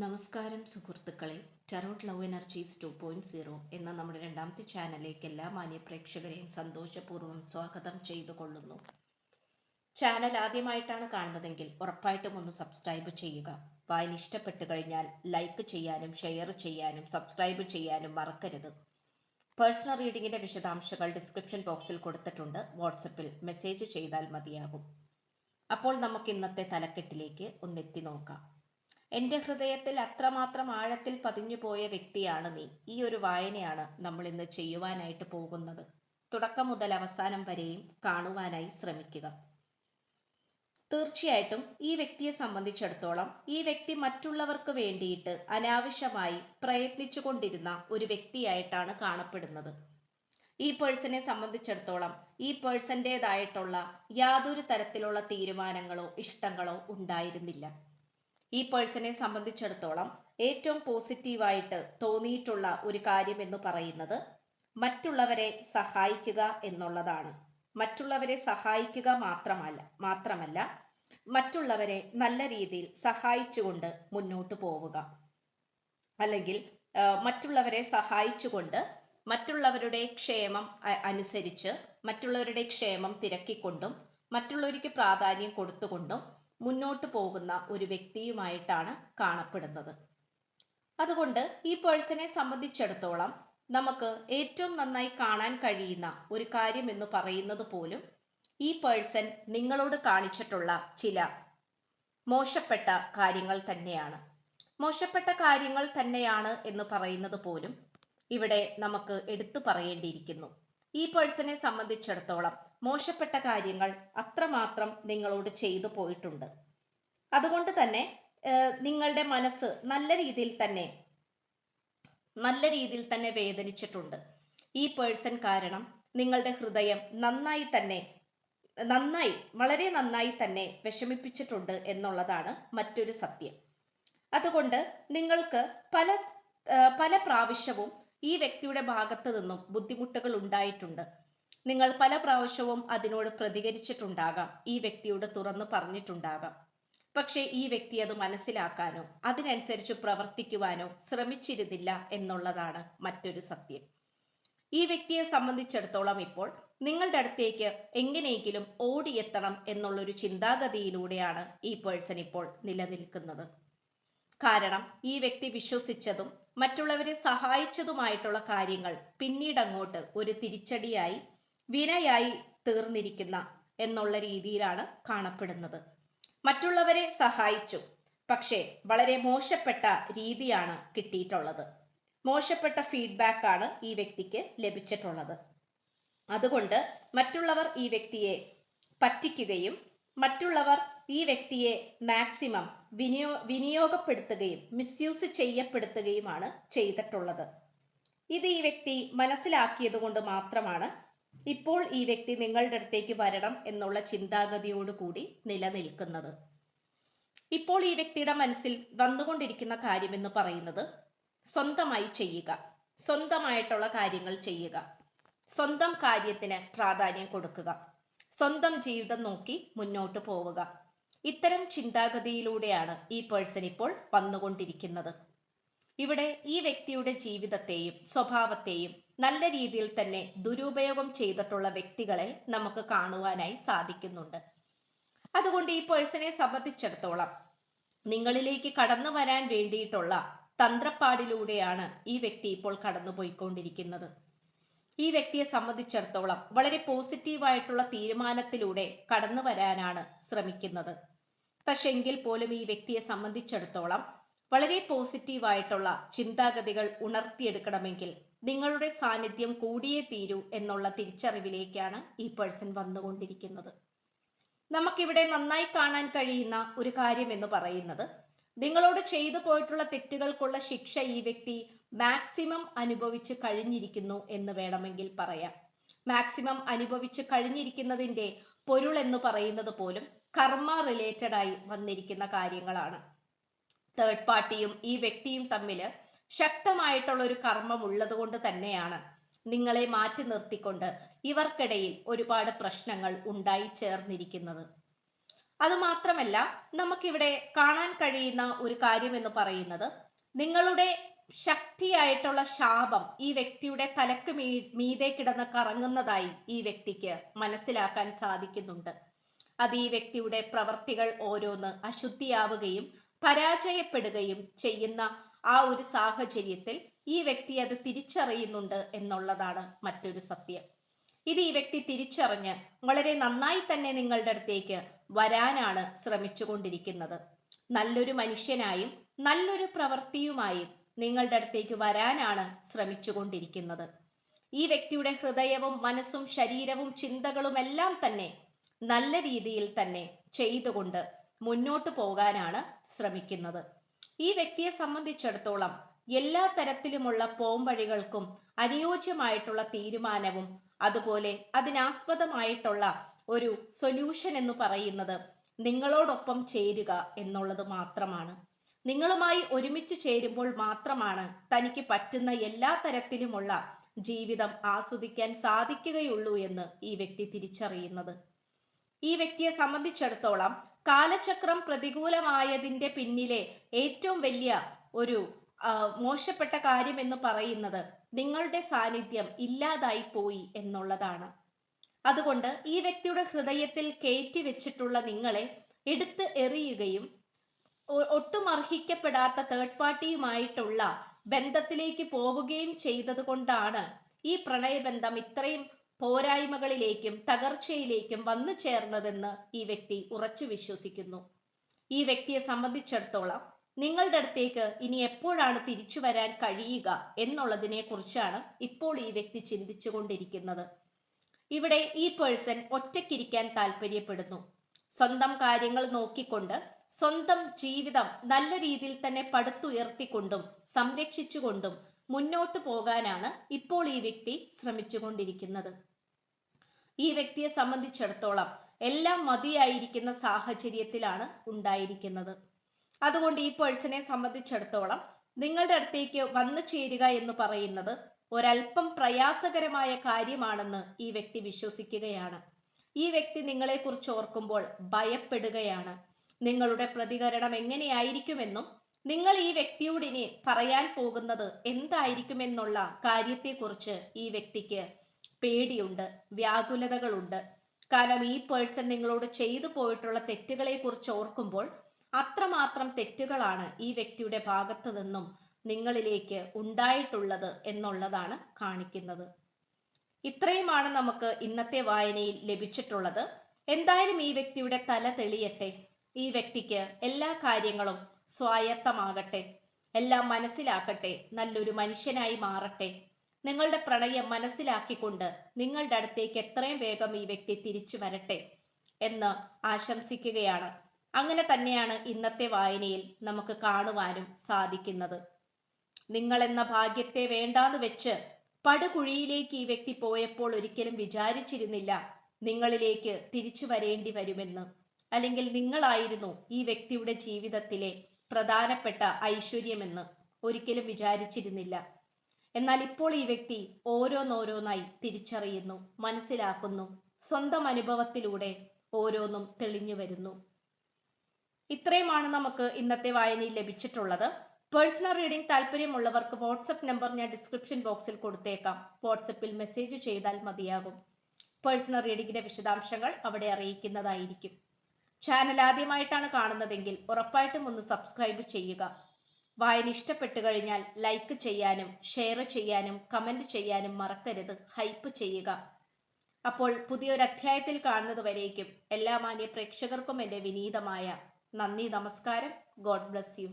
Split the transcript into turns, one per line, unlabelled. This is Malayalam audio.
നമസ്കാരം സുഹൃത്തുക്കളെ. Tarot love energies two point zero എന്ന നമ്മുടെ രണ്ടാമത്തെ ചാനലിലേക്ക് എല്ലാ മാന്യപ്രേക്ഷകരെയും സന്തോഷപൂർവം സ്വാഗതം ചെയ്തു കൊള്ളുന്നു ചാനൽ ആദ്യമായിട്ടാണ് കാണുന്നതെങ്കിൽ ഉറപ്പായിട്ടും ഒന്ന് സബ്സ്ക്രൈബ് ചെയ്യുക. വായന ഇഷ്ടപ്പെട്ടു കഴിഞ്ഞാൽ ലൈക്ക് ചെയ്യാനും ഷെയർ ചെയ്യാനും സബ്സ്ക്രൈബ് ചെയ്യാനും മറക്കരുത്. പേഴ്സണൽ റീഡിങ്ങിന്റെ വിശദാംശങ്ങൾ ഡിസ്ക്രിപ്ഷൻ ബോക്സിൽ കൊടുത്തിട്ടുണ്ട്. വാട്സപ്പിൽ മെസ്സേജ് ചെയ്താൽ മതിയാകും. അപ്പോൾ നമുക്ക് ഇന്നത്തെ തലക്കെട്ടിലേക്ക് ഒന്നെത്തി നോക്കാം. എന്റെ ഹൃദയത്തിൽ അത്രമാത്രം ആഴത്തിൽ പതിഞ്ഞു പോയ വ്യക്തിയാണ് നീ. ഈ ഒരു വായനയാണ് നമ്മൾ ഇന്ന് ചെയ്യുവാനായിട്ട് പോകുന്നത്. തുടക്കം മുതൽ അവസാനം വരെയും കാണുവാനായി ശ്രമിക്കുക. തീർച്ചയായിട്ടും ഈ വ്യക്തിയെ സംബന്ധിച്ചിടത്തോളം ഈ വ്യക്തി മറ്റുള്ളവർക്ക് വേണ്ടിയിട്ട് അനാവശ്യമായി പ്രയത്നിച്ചു കൊണ്ടിരുന്ന ഒരു വ്യക്തിയായിട്ടാണ് കാണപ്പെടുന്നത്. ഈ പേഴ്സണെ സംബന്ധിച്ചിടത്തോളം ഈ പേഴ്സന്റേതായിട്ടുള്ള യാതൊരു തരത്തിലുള്ള തീരുമാനങ്ങളോ ഇഷ്ടങ്ങളോ ഉണ്ടായിരുന്നില്ല. ഈ പേഴ്സണെ സംബന്ധിച്ചിടത്തോളം ഏറ്റവും പോസിറ്റീവായിട്ട് തോന്നിയിട്ടുള്ള ഒരു കാര്യം എന്ന് പറയുന്നത് മറ്റുള്ളവരെ സഹായിക്കുക എന്നുള്ളതാണ്. മറ്റുള്ളവരെ സഹായിക്കുക മാത്രമല്ല മാത്രമല്ല മറ്റുള്ളവരെ നല്ല രീതിയിൽ സഹായിച്ചുകൊണ്ട് മുന്നോട്ട് പോവുക. അല്ലെങ്കിൽ മറ്റുള്ളവരെ സഹായിച്ചുകൊണ്ട് മറ്റുള്ളവരുടെ ക്ഷേമം അനുസരിച്ച് മറ്റുള്ളവരുടെ ക്ഷേമം തിരക്കിക്കൊണ്ടും മറ്റുള്ളവർക്ക് പ്രാധാന്യം കൊടുത്തുകൊണ്ടും മുന്നോട്ട് പോകുന്ന ഒരു വ്യക്തിയുമായിട്ടാണ് കാണപ്പെടുന്നത്. അതുകൊണ്ട് ഈ പേഴ്സണെ സംബന്ധിച്ചിടത്തോളം നമുക്ക് ഏറ്റവും നന്നായി കാണാൻ കഴിയുന്ന ഒരു കാര്യം എന്ന് പറയുന്നത് പോലും ഈ പേഴ്സൺ നിങ്ങളോട് കാണിച്ചിട്ടുള്ള ചില മോശപ്പെട്ട കാര്യങ്ങൾ തന്നെയാണ്. മോശപ്പെട്ട കാര്യങ്ങൾ തന്നെയാണ് എന്ന് പറയുന്നത് പോലും ഇവിടെ നമുക്ക് എടുത്തു പറയേണ്ടിയിരിക്കുന്നു. ഈ പേഴ്സണെ സംബന്ധിച്ചിടത്തോളം മോശപ്പെട്ട കാര്യങ്ങൾ അത്രമാത്രം നിങ്ങളോട് ചെയ്തു പോയിട്ടുണ്ട്. അതുകൊണ്ട് തന്നെ നിങ്ങളുടെ മനസ്സ് നല്ല രീതിയിൽ തന്നെ നല്ല രീതിയിൽ തന്നെ വേദനിച്ചിട്ടുണ്ട്. ഈ പേഴ്സൺ കാരണം നിങ്ങളുടെ ഹൃദയം നന്നായി തന്നെ നന്നായി വളരെ നന്നായി തന്നെ വിഷമിപ്പിച്ചിട്ടുണ്ട് എന്നുള്ളതാണ് മറ്റൊരു സത്യം. അതുകൊണ്ട് നിങ്ങൾക്ക് പല പല പ്രാവശ്യവും ഈ വ്യക്തിയുടെ ഭാഗത്തു നിന്നും ബുദ്ധിമുട്ടുകൾ ഉണ്ടായിട്ടുണ്ട്. നിങ്ങൾ പല പ്രാവശ്യവും അതിനോട് പ്രതികരിച്ചിട്ടുണ്ടാകാം. ഈ വ്യക്തിയോട് തുറന്നു പറഞ്ഞിട്ടുണ്ടാകാം. പക്ഷേ ഈ വ്യക്തി അത് മനസ്സിലാക്കാനോ അതിനനുസരിച്ച് പ്രവർത്തിക്കുവാനോ ശ്രമിച്ചിരുന്നില്ല എന്നുള്ളതാണ് മറ്റൊരു സത്യം. ഈ വ്യക്തിയെ സംബന്ധിച്ചിടത്തോളം ഇപ്പോൾ നിങ്ങളുടെ അടുത്തേക്ക് എങ്ങനെയെങ്കിലും ഓടിയെത്തണം എന്നുള്ളൊരു ചിന്താഗതിയിലൂടെയാണ് ഈ പേഴ്സൺ ഇപ്പോൾ നിലനിൽക്കുന്നത്. കാരണം ഈ വ്യക്തി വിശ്വസിച്ചതും മറ്റുള്ളവരെ സഹായിച്ചതുമായിട്ടുള്ള കാര്യങ്ങൾ പിന്നീട് അങ്ങോട്ട് ഒരു തിരിച്ചടിയായി വിനയായി തീർന്നിരിക്കുന്ന എന്നുള്ള രീതിയിലാണ് കാണപ്പെടുന്നത്. മറ്റുള്ളവരെ സഹായിച്ചു. പക്ഷേ വളരെ മോശപ്പെട്ട രീതിയാണ് കിട്ടിയിട്ടുള്ളത്. മോശപ്പെട്ട ഫീഡ്ബാക്ക് ആണ് ഈ വ്യക്തിക്ക് ലഭിച്ചിട്ടുള്ളത്. അതുകൊണ്ട് മറ്റുള്ളവർ ഈ വ്യക്തിയെ പറ്റിക്കുകയും മറ്റുള്ളവർ ഈ വ്യക്തിയെ മാക്സിമം വിനിയോ വിനിയോഗപ്പെടുത്തുകയും മിസ്യൂസ് ചെയ്യപ്പെടുത്തുകയുമാണ് ചെയ്തിട്ടുള്ളത്. ഇത് ഈ വ്യക്തി മനസ്സിലാക്കിയത് കൊണ്ട് മാത്രമാണ് ഇപ്പോൾ ഈ വ്യക്തി നിങ്ങളുടെ അടുത്തേക്ക് വരണം എന്നുള്ള ചിന്താഗതിയോട് കൂടി നിലനിൽക്കുന്നത്. ഇപ്പോൾ ഈ വ്യക്തിയുടെ മനസ്സിൽ വന്നുകൊണ്ടിരിക്കുന്ന കാര്യം എന്ന് പറയുന്നത് സ്വന്തമായി ചെയ്യുക സ്വന്തമായിട്ടുള്ള കാര്യങ്ങൾ ചെയ്യുക സ്വന്തം കാര്യത്തിന് പ്രാധാന്യം കൊടുക്കുക സ്വന്തം ജീവിതം നോക്കി മുന്നോട്ട് പോവുക. ഇത്തരം ചിന്താഗതിയിലൂടെയാണ് ഈ പേഴ്സൺ ഇപ്പോൾ വന്നുകൊണ്ടിരിക്കുന്നത്. ഇവിടെ ഈ വ്യക്തിയുടെ ജീവിതത്തെയും സ്വഭാവത്തെയും നല്ല രീതിയിൽ തന്നെ ദുരുപയോഗം ചെയ്തിട്ടുള്ള വ്യക്തികളെ നമുക്ക് കാണുവാനായി സാധിക്കുന്നുണ്ട്. അതുകൊണ്ട് ഈ പേഴ്സണെ സംബന്ധിച്ചിടത്തോളം നിങ്ങളിലേക്ക് കടന്നു വരാൻ വേണ്ടിയിട്ടുള്ള തന്ത്രപ്പാടിലൂടെയാണ് ഈ വ്യക്തി ഇപ്പോൾ കടന്നുപോയിക്കൊണ്ടിരിക്കുന്നത്. ഈ വ്യക്തിയെ സംബന്ധിച്ചിടത്തോളം വളരെ പോസിറ്റീവായിട്ടുള്ള തീരുമാനത്തിലൂടെ കടന്നു വരാനാണ് ശ്രമിക്കുന്നത്. പക്ഷെ എങ്കിൽ പോലും ഈ വ്യക്തിയെ സംബന്ധിച്ചിടത്തോളം വളരെ പോസിറ്റീവായിട്ടുള്ള ചിന്താഗതികൾ ഉണർത്തിയെടുക്കണമെങ്കിൽ നിങ്ങളുടെ സാന്നിധ്യം കൂടിയേ തീരൂ എന്നുള്ള തിരിച്ചറിവിലേക്കാണ് ഈ പേഴ്സൺ വന്നുകൊണ്ടിരിക്കുന്നത്. നമുക്കിവിടെ നന്നായി കാണാൻ കഴിയുന്ന ഒരു കാര്യം എന്ന് പറയുന്നത് നിങ്ങളോട് ചെയ്തു പോയിട്ടുള്ള തെറ്റുകൾക്കുള്ള ശിക്ഷ ഈ വ്യക്തി മാക്സിമം അനുഭവിച്ച് കഴിഞ്ഞിരിക്കുന്നു എന്ന് വേണമെങ്കിൽ പറയാം. മാക്സിമം അനുഭവിച്ച് കഴിഞ്ഞിരിക്കുന്നതിന്റെ പൊരുൾ എന്ന് പറയുന്നത് പോലും കർമ്മ റിലേറ്റഡ് ആയി വന്നിരിക്കുന്ന കാര്യങ്ങളാണ്. തേർഡ് പാർട്ടിയും ഈ വ്യക്തിയും തമ്മിൽ ശക്തമായിട്ടുള്ള ഒരു കർമ്മം ഉള്ളത് കൊണ്ട് തന്നെയാണ് നിങ്ങളെ മാറ്റി നിർത്തിക്കൊണ്ട് ഇവർക്കിടയിൽ ഒരുപാട് പ്രശ്നങ്ങൾ ഉണ്ടായി ചേർന്നിരിക്കുന്നത്. അതുമാത്രമല്ല നമുക്കിവിടെ കാണാൻ കഴിയുന്ന ഒരു കാര്യം എന്ന് പറയുന്നത് നിങ്ങളുടെ ശക്തിയായിട്ടുള്ള ശാപം ഈ വ്യക്തിയുടെ തലക്ക് മീ മീതെ കിടന്ന് കറങ്ങുന്നതായി ഈ വ്യക്തിക്ക് മനസ്സിലാക്കാൻ സാധിക്കുന്നുണ്ട്. അത് ഈ വ്യക്തിയുടെ പ്രവർത്തികൾ ഓരോന്ന് അശുദ്ധിയാവുകയും പരാജയപ്പെടുകയും ചെയ്യുന്ന ആ ഒരു സാഹചര്യത്തിൽ ഈ വ്യക്തി അത് തിരിച്ചറിയുന്നുണ്ട് എന്നുള്ളതാണ് മറ്റൊരു സത്യം. ഇത് ഈ വ്യക്തി തിരിച്ചറിഞ്ഞ് വളരെ നന്നായി തന്നെ നിങ്ങളുടെ അടുത്തേക്ക് വരാനാണ് ശ്രമിച്ചുകൊണ്ടിരിക്കുന്നത്. നല്ലൊരു മനുഷ്യനായും നല്ലൊരു പ്രവൃത്തിയുമായും നിങ്ങളുടെ അടുത്തേക്ക് വരാനാണ് ശ്രമിച്ചുകൊണ്ടിരിക്കുന്നത്. ഈ വ്യക്തിയുടെ ഹൃദയവും മനസ്സും ശരീരവും ചിന്തകളും എല്ലാം തന്നെ നല്ല രീതിയിൽ തന്നെ ചെയ്തുകൊണ്ട് മുന്നോട്ട് പോകാനാണ് ശ്രമിക്കുന്നത്. ഈ വ്യക്തിയെ സംബന്ധിച്ചിടത്തോളം എല്ലാ തരത്തിലുമുള്ള പോംവഴികൾക്കും അനുയോജ്യമായിട്ടുള്ള തീരുമാനവും അതുപോലെ അതിനാസ്പദമായിട്ടുള്ള ഒരു സൊല്യൂഷൻ എന്ന് പറയുന്നത് നിങ്ങളോടൊപ്പം ചേരുക എന്നുള്ളത് മാത്രമാണ്. നിങ്ങളുമായി ഒരുമിച്ച് ചേരുമ്പോൾ മാത്രമാണ് തനിക്ക് പറ്റുന്ന എല്ലാ തരത്തിലുമുള്ള ജീവിതം ആസ്വദിക്കാൻ സാധിക്കുകയുള്ളൂ എന്ന് ഈ വ്യക്തി തിരിച്ചറിയുന്നത്. ഈ വ്യക്തിയെ സംബന്ധിച്ചിടത്തോളം കാലചക്രം പ്രതികൂലമായതിന്റെ പിന്നിലെ ഏറ്റവും വലിയ ഒരു മോശപ്പെട്ട കാര്യം എന്ന് പറയുന്നത് നിങ്ങളുടെ സാന്നിധ്യം ഇല്ലാതായി പോയി എന്നുള്ളതാണ്. അതുകൊണ്ട് ഈ വ്യക്തിയുടെ ഹൃദയത്തിൽ കയറ്റി വെച്ചിട്ടുള്ള നിങ്ങളെ എടുത്ത് എറിയുകയും ഒട്ടും അർഹിക്കപ്പെടാത്ത തേർഡ് പാർട്ടിയുമായിട്ടുള്ള ബന്ധത്തിലേക്ക് പോവുകയും ചെയ്തത് കൊണ്ടാണ് ഈ പ്രണയബന്ധം ഇത്രയും പോരായ്മകളിലേക്കും തകർച്ചയിലേക്കും വന്നു ചേർന്നതെന്ന് ഈ വ്യക്തി ഉറച്ചു വിശ്വസിക്കുന്നു. ഈ വ്യക്തിയെ സംബന്ധിച്ചിടത്തോളം നിങ്ങളുടെ അടുത്തേക്ക് ഇനി എപ്പോഴാണ് തിരിച്ചു വരാൻ കഴിയുക എന്നുള്ളതിനെ കുറിച്ചാണ് ഇപ്പോൾ ഈ വ്യക്തി ചിന്തിച്ചുകൊണ്ടിരിക്കുന്നത്. ഇവിടെ ഈ പേഴ്സൺ ഒറ്റയ്ക്കിരിക്കാൻ താല്പര്യപ്പെടുന്നു സ്വന്തം കാര്യങ്ങൾ നോക്കിക്കൊണ്ട് സ്വന്തം ജീവിതം നല്ല രീതിയിൽ തന്നെ പടുത്തുയർത്തിക്കൊണ്ടും സംരക്ഷിച്ചുകൊണ്ടും മുന്നോട്ട് പോകാനാണ് ഇപ്പോൾ ഈ വ്യക്തി ശ്രമിച്ചുകൊണ്ടിരിക്കുന്നത്. ഈ വ്യക്തിയെ സംബന്ധിച്ചിടത്തോളം എല്ലാം മതിയായിരിക്കുന്ന സാഹചര്യത്തിലാണ് ഉണ്ടായിരിക്കുന്നത്. അതുകൊണ്ട് ഈ പേഴ്സണെ സംബന്ധിച്ചിടത്തോളം നിങ്ങളുടെ അടുത്തേക്ക് വന്നു ചേരുക എന്ന് പറയുന്നത് ഒരൽപ്പം പ്രയാസകരമായ കാര്യമാണെന്ന് ഈ വ്യക്തി വിശ്വസിക്കുകയാണ്. ഈ വ്യക്തി നിങ്ങളെക്കുറിച്ച് ഓർക്കുമ്പോൾ ഭയപ്പെടുകയാണ്. നിങ്ങളുടെ പ്രതികരണം എങ്ങനെയായിരിക്കുമെന്നും നിങ്ങൾ ഈ വ്യക്തിയോട് ഇനി പറയാൻ പോകുന്നത് എന്തായിരിക്കുമെന്നുള്ള കാര്യത്തെക്കുറിച്ച് ഈ വ്യക്തിക്ക് പേടിയുണ്ട് വ്യാകുലതകളുണ്ട്. കാരണം ഈ പേഴ്സൺ നിങ്ങളോട് ചെയ്തു പോയിട്ടുള്ള തെറ്റുകളെ കുറിച്ച് ഓർക്കുമ്പോൾ അത്രമാത്രം തെറ്റുകളാണ് ഈ വ്യക്തിയുടെ ഭാഗത്ത് നിന്നും നിങ്ങളിലേക്ക് ഉണ്ടായിട്ടുള്ളത് എന്നുള്ളതാണ് കാണിക്കുന്നത്. ഇത്രയുമാണ് നമുക്ക് ഇന്നത്തെ വായനയിൽ ലഭിച്ചിട്ടുള്ളത്. എന്തായാലും ഈ വ്യക്തിയുടെ തല തെളിയട്ടെ. ഈ വ്യക്തിക്ക് എല്ലാ കാര്യങ്ങളും സ്വായത്തമാകട്ടെ. എല്ലാം മനസ്സിലാക്കട്ടെ. നല്ലൊരു മനുഷ്യനായി മാറട്ടെ. നിങ്ങളുടെ പ്രണയം മനസ്സിലാക്കിക്കൊണ്ട് നിങ്ങളുടെ അടുത്തേക്ക് എത്രയും വേഗം ഈ വ്യക്തി തിരിച്ചു വരട്ടെ എന്ന് ആശംസിക്കുകയാണ്. അങ്ങനെ തന്നെയാണ് ഇന്നത്തെ വായനയിൽ നമുക്ക് കാണുവാനും സാധിക്കുന്നത്. നിങ്ങൾ എന്ന ഭാഗ്യത്തെ വേണ്ടാന്ന് വെച്ച് പടുകുഴിയിലേക്ക് ഈ വ്യക്തി പോയപ്പോൾ ഒരിക്കലും വിചാരിച്ചിരുന്നില്ല നിങ്ങളിലേക്ക് തിരിച്ചു വരേണ്ടി വരുമെന്ന്. അല്ലെങ്കിൽ നിങ്ങളായിരുന്നു ഈ വ്യക്തിയുടെ ജീവിതത്തിലെ പ്രധാനപ്പെട്ട ഐശ്വര്യമെന്ന്. ഒരിക്കലും വിചാരിച്ചിരുന്നില്ല. എന്നാൽ ഇപ്പോൾ ഈ വ്യക്തി ഓരോന്നോരോന്നായി തിരിച്ചറിയുന്നു മനസ്സിലാക്കുന്നു സ്വന്തം അനുഭവത്തിലൂടെ ഓരോന്നും തെളിഞ്ഞു വരുന്നു. ഇത്രയുമാണ് നമുക്ക് ഇന്നത്തെ വായനയിൽ ലഭിച്ചിട്ടുള്ളത്. പേഴ്സണൽ റീഡിംഗ് താല്പര്യമുള്ളവർക്ക് വാട്സപ്പ് നമ്പർ ഞാൻ ഡിസ്ക്രിപ്ഷൻ ബോക്സിൽ കൊടുത്തേക്കാം. വാട്സപ്പിൽ മെസ്സേജ് ചെയ്താൽ മതിയാകും. പേഴ്സണൽ റീഡിംഗിന്റെ വിശദാംശങ്ങൾ അവിടെ അറിയിക്കുന്നതായിരിക്കും. ചാനൽ ആദ്യമായിട്ടാണ് കാണുന്നതെങ്കിൽ ഉറപ്പായിട്ടും ഒന്ന് സബ്സ്ക്രൈബ് ചെയ്യുക. വായന ഇഷ്ടപ്പെട്ടു കഴിഞ്ഞാൽ ലൈക്ക് ചെയ്യാനും ഷെയർ ചെയ്യാനും കമന്റ് ചെയ്യാനും മറക്കരുത്. ഹൈപ്പ് ചെയ്യുക. അപ്പോൾ പുതിയൊരു അധ്യായത്തിൽ കാണുന്നതുവരേക്കും എല്ലാ മാന്യ പ്രേക്ഷകർക്കും എന്റെ വിനീതമായ നന്ദി നമസ്കാരം. God bless you